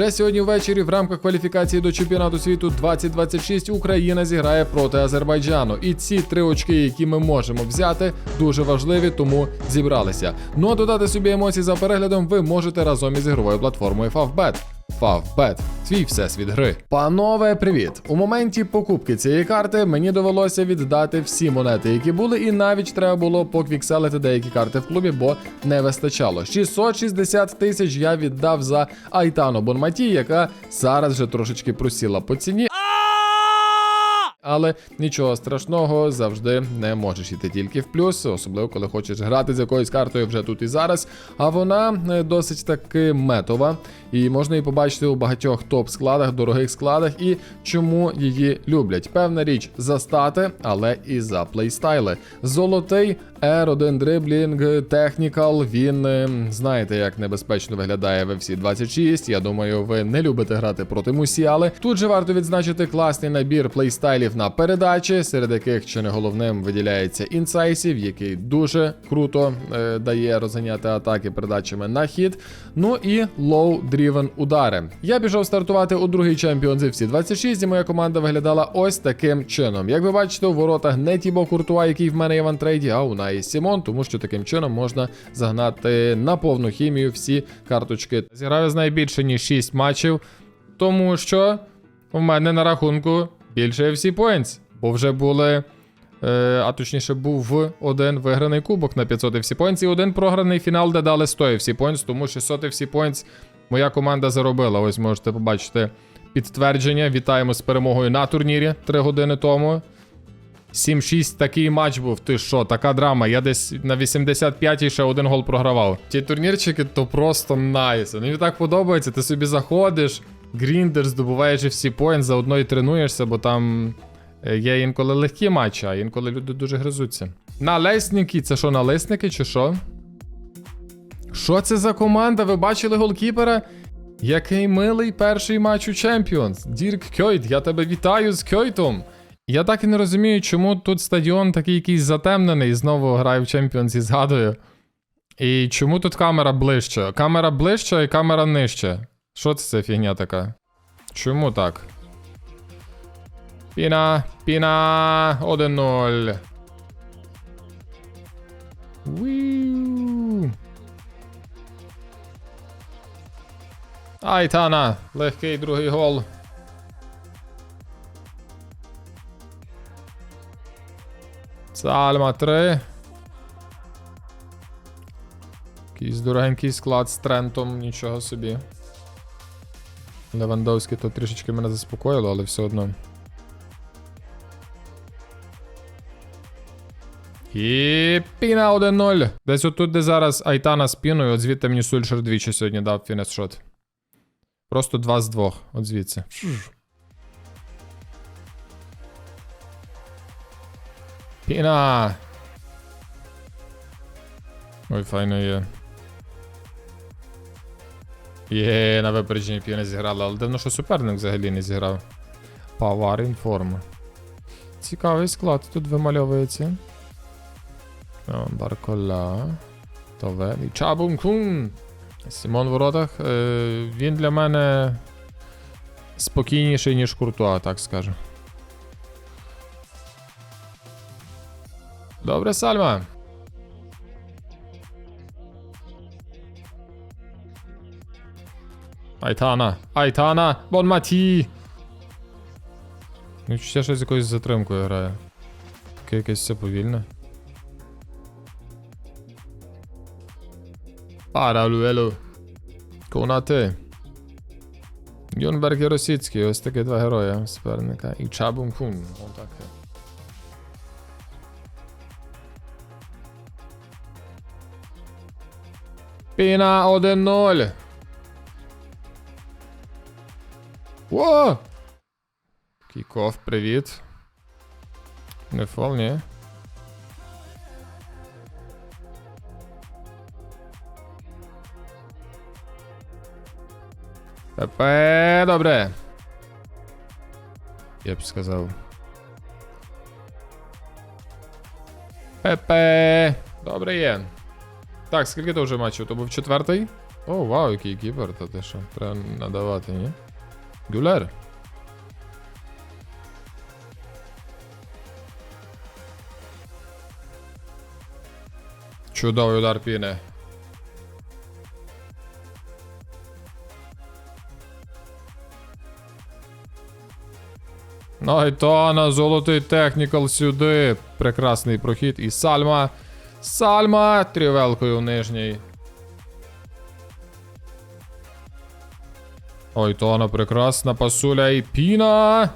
Вже сьогодні ввечері в рамках кваліфікації до чемпіонату світу 2026 Україна зіграє проти Азербайджану. І ці три очки, які ми можемо взяти, дуже важливі, тому зібралися. Ну а додати собі емоцій за переглядом ви можете разом із ігровою платформою Favbet. Favbet – твій всесвіт гри. Панове, привіт! У моменті покупки цієї карти мені довелося віддати всі монети, які були, і навіть треба було поквікселити деякі карти в клубі, бо не вистачало. 660 тисяч я віддав за Айтану Бонматі, яка зараз вже трошечки просіла по ціні. Але нічого страшного завжди не можеш йти тільки в плюс, особливо коли хочеш грати з якоюсь картою вже тут і зараз. А вона е, досить таки метова, і можна її побачити у багатьох топ-складах, дорогих складах, і чому її люблять. Певна річ за стати, але і за плейстайли. Золотий R1 дриблінг, технікал. Він е, знаєте, як небезпечно виглядає в FC 26. Я думаю, ви не любите грати проти Мусіали. Тут же варто відзначити класний набір плейстайлів на передачі, серед яких чи не головним виділяється інсайсів, який дуже круто е, дає розганяти атаки передачами на хід. Ну і low-driven удари. Я пішов стартувати у другий чемпіон з FC 26, і моя команда виглядала ось таким чином. Як ви бачите, у воротах не Тібо Куртуа, який в мене є в антрейді, а у Наї Сімон, тому що таким чином можна загнати на повну хімію всі карточки. Зіграю з найбільше ніж 6 матчів, тому що у мене на рахунку більше FC Points, бо вже були. Е, а точніше, був один виграний кубок на 500 FC Points і один програний фінал, де дали 100 FC Points, тому 600 FC Points моя команда заробила. Ось можете побачити підтвердження. Вітаємо з перемогою на турнірі 3 години тому. 7-6 такий матч був. Ти що, така драма. Я десь на 85-й ще один гол програвав. Ті турнірчики то просто найс. Мені так подобається. Ти собі заходиш, гріндер, здобуваєш всі поінт, заодно і тренуєшся, бо там е, є інколи легкі матчі, а інколи люди дуже гризуться. Налесники, це що, налесники чи що? Що це за команда? Ви бачили голкіпера? Який милий перший матч у Champions. Дірк Кьойт, я тебе вітаю з Кьойтом. Я так і не розумію, чому тут стадіон такий якийсь затемнений, знову граю в Champions і згадую. І чому тут камера ближче? Камера ближче і камера нижче. Що це за фігня така? Чому так? Піна, піна, 1-0. Айтана, легкий другий гол. Сальма 3. Якийсь дорогенький склад з Трентом, нічого собі. Левандовський то трішечки мене заспокоїло, але все одно. І піна 1-0. Десь отут, де зараз Айтана з піною, от звідти мені Сульшер двічі сьогодні дав фінес шот. Просто два з двох, от звідси. Піна. Ой, файно є. Є, на випередженні піна зіграла, але давно що суперник взагалі не зіграв. Павар інформ. Цікавий склад тут вимальовується. О, Баркола. Товелі. Чабум Кун. Сімон в воротах. Е, він для мене спокійніший, ніж Куртуа, так скажу. Добре, Сальма. Айтана. Айтана. Бон Маті. Ну, ще щось з якоюсь затримкою грає. Таке якесь все повільне. Паралуело. Конате. Юнберг і Росіцький. Ось такі два герої суперника. І Чабум Кун. Отаке. Піна 1-0. О! Кіков, привіт. Не фол, ні. Пепе, добре. Я б сказав. Пепе. Добре є. Так, скільки то вже матчів? То був четвертий? О, вау, який кіпер, та ти що? Треба надавати, ні? Гюлер. Чудовий удар піне. Найтана, золотий технікал сюди. Прекрасний прохід. І Сальма. Сальма трівелкою нижній. Ой, Тона прекрасна пасуля і піна.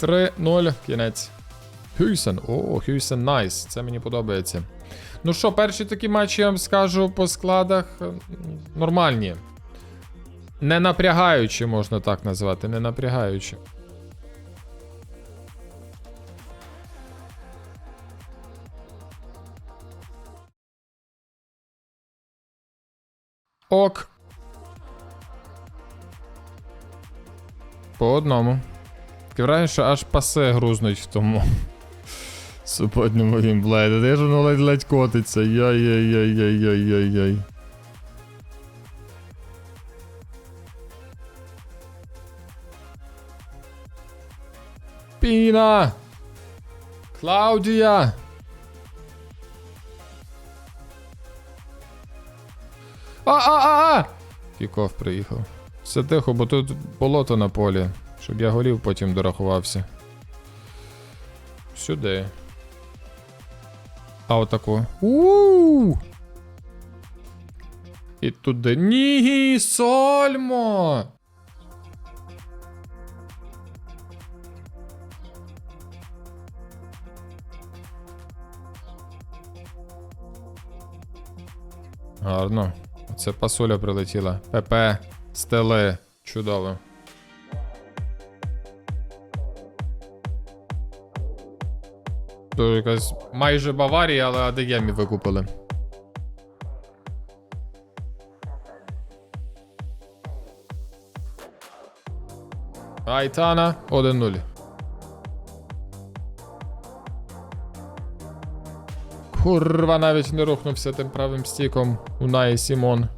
3-0. Кінець. Хюйсен. О, Хюйсен найс. Це мені подобається. Ну що, перші такі матчі, я вам скажу по складах е, нормальні. Не напрягаючі, можна так назвати, не напрягаючі. Ок. По одному. Таке враження, що аж пасе грузнуть в тому. Суботньому геймплеї. Де ж воно ледь-ледь котиться. Яй-яй-яй-яй-яй-яй-яй. Піна! Клаудія! А-а-а-а! Кіков приїхав. Все тихо, бо тут болото на полі. Щоб я голів потім дорахувався. Сюди. А отаку. у І туди. Ні, Сольмо! Гарно. Оце пасуля прилетіла. ПП, стели. Чудово. Тут якась майже Баварія, але Адегемі викупили. Айтана 1-0. Курва, навіть не рухнувся тим правим стіком у Наї Сімон.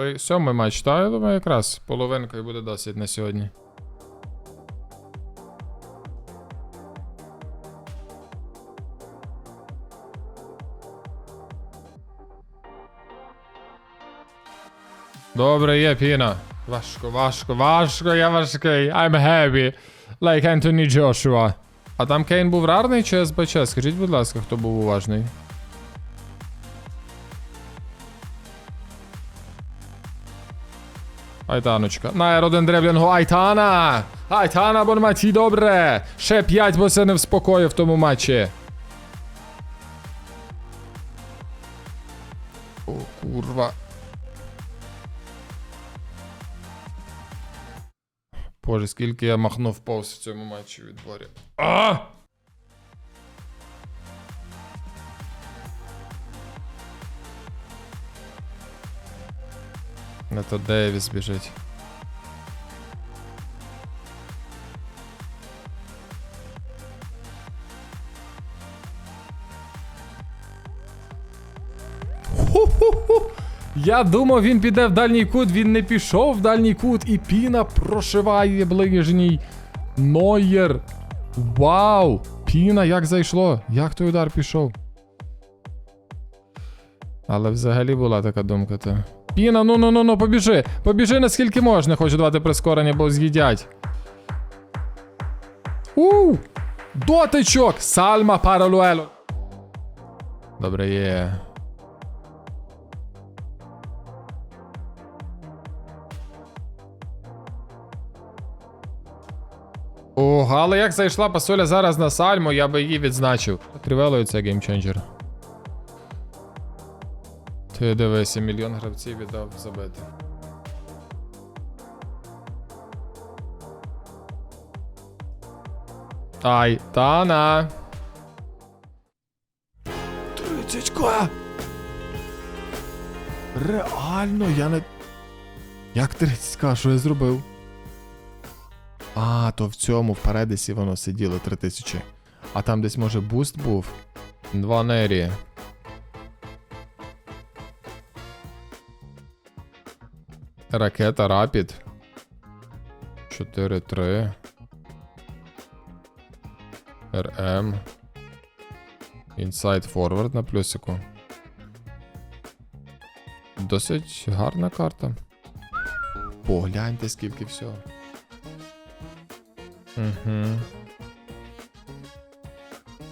Той сьомий матч, та я думаю, якраз половинкою буде досить на сьогодні. Добре, є піна. Важко, важко, важко, я важкий. I'm heavy. Like Anthony Joshua. А там Кейн був рарний чи СБЧ? Скажіть, будь ласка, хто був уважний. Айтаночка. На R1 Айтана! Айтана, бо нема добре! Ще 5, бо це не в спокої в тому матчі. О, курва. Боже, скільки я махнув повз в цьому матчі відборі. А! Не то Дейвіс біжить. Я думав, він піде в дальній кут, він не пішов в дальній кут, і Піна прошиває ближній. Нойер. Вау! Піна як зайшло? Як той удар пішов? Але взагалі була така думка, то. Піна, ну ну ну ну побіжи. Побіжи наскільки можна, хочу давати прискорення, бо з'їдять. У! Дотичок! Сальма паралуело. Добре, є. Ого, але як зайшла пасоля зараз на сальму, я би її відзначив. Тривелою це геймченджер. Ти дивися, мільйон гравців віддав забити. Ай, Тана. 30к! Реально, я не. Як 30к, що я зробив? А, то в цьому в Паредисі воно сиділо 3000. А там десь може буст був. Два нері. Ракета Рапід. 4-3. РМ. Інсайд форвард на плюсику. Досить гарна карта. Погляньте, скільки всього. Угу.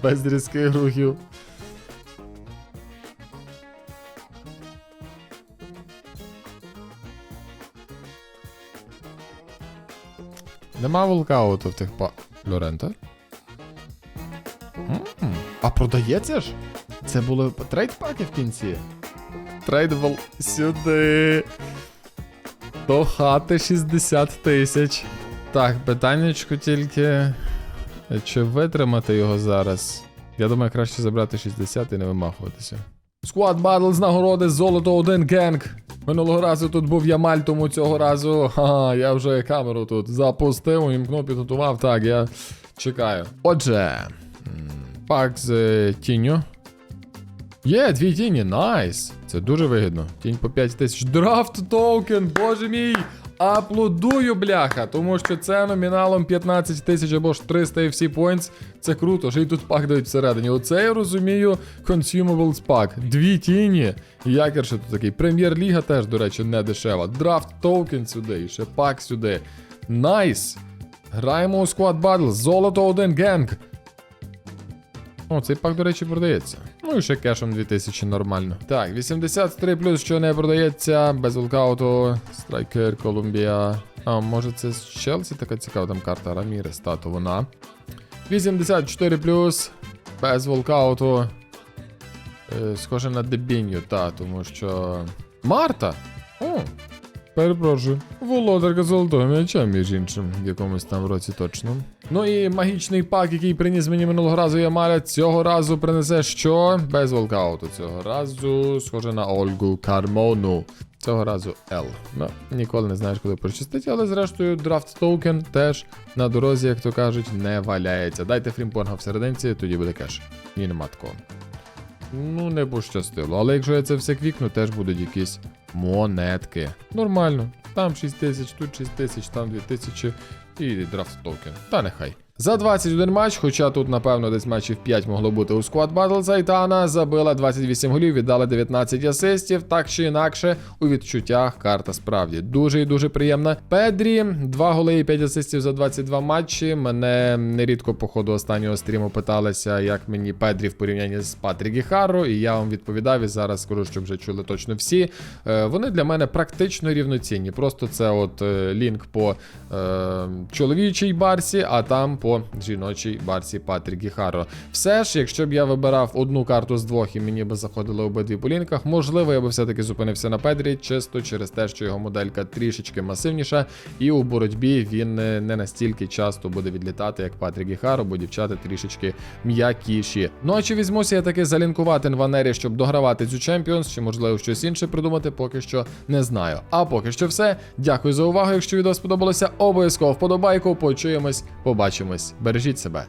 Без різких рухів. Нема волкауту в тих па. Лорента? А продається ж? Це були трейд паки в кінці. Трейдбол сюди. До хати 60 тисяч. Так, питаннячко тільки. Чи витримати його зараз? Я думаю, краще забрати 60 і не вимахуватися. Squad з нагороди золото 1 генг. Минулого разу тут був Ямаль, тому цього разу. Ха, я вже камеру тут запустив, імкнув, підготував. Так, я чекаю. Отже, пак з е, тінню. Є, дві тіні, найс. Це дуже вигідно. Тінь по 5 тисяч. Драфт токен, боже мій! Аплодую, бляха, тому що це номіналом 15 тисяч або ж 300 FC points. Це круто, що й тут пак дають всередині. Оце я розумію Consumables пак. Дві тіні. Якер ще тут такий. Прем'єр-ліга теж, до речі, не дешева. Драфт токен сюди, і ще пак сюди. Найс! Граємо у Squad Battle. Золото 1 генг. О, цей пак, до речі, продається. Ну і ще кешом 2000 нормально. Так, 83 плюс, що не продається, без волкауту, страйкер, Колумбія. А, може це з Челсі така цікава там карта Рамірес, та, то вона. 84 плюс, без волкауту. Е, схоже на дебіню, та, тому що. Марта! О, Перепрошую. Володарка золотого м'яча, між іншим, в якомусь там році точно. Ну і магічний пак, який приніс мені минулого разу Ямаля, цього разу принесе що? Без волкауту. Цього разу схоже на Ольгу Кармону. Цього разу L. Ну, ніколи не знаєш, коли прочистить, але зрештою драфт токен теж на дорозі, як то кажуть, не валяється. Дайте фрімпонга в тоді буде кеш. Ні, нема такого. Ну, не пощастило. Але якщо я це все квікну, теж будуть якісь монетки. Нормально. Там 6 тисяч, тут 6 тисяч, там 2 тисячі і драфт токен. Та нехай. За 21 матч, хоча тут, напевно, десь матчів 5 могло бути у Squad Battle, Зайтана забила 28 голів, віддала 19 асистів. Так чи інакше, у відчуттях карта справді дуже і дуже приємна. Педрі, 2 голи і 5 асистів за 22 матчі. Мене нерідко по ходу останнього стріму питалися, як мені Педрі в порівнянні з Патрік і Харро, і я вам відповідав, і зараз скажу, що вже чули точно всі. Е, вони для мене практично рівноцінні. Просто це от е, лінк по е, чоловічій барсі, а там по жіночій барсі Патрік і Харро. Все ж, якщо б я вибирав одну карту з двох і мені би заходили обидві по лінках, можливо, я би все-таки зупинився на Педрі, чисто через те, що його моделька трішечки масивніша, і у боротьбі він е, не настільки часто буде відлітати, як Патрік і Харро, бо дівчата трішечки м'якіші. Ну а чи візьмуся я таки залінкувати Нванері, щоб догравати цю Champions, чи можливо щось інше придумати, поки що не знаю. А поки що все. Дякую за увагу. Якщо відео сподобалося, обов'язково вподобайку. Почуємось, побачимось. Бережіть себе.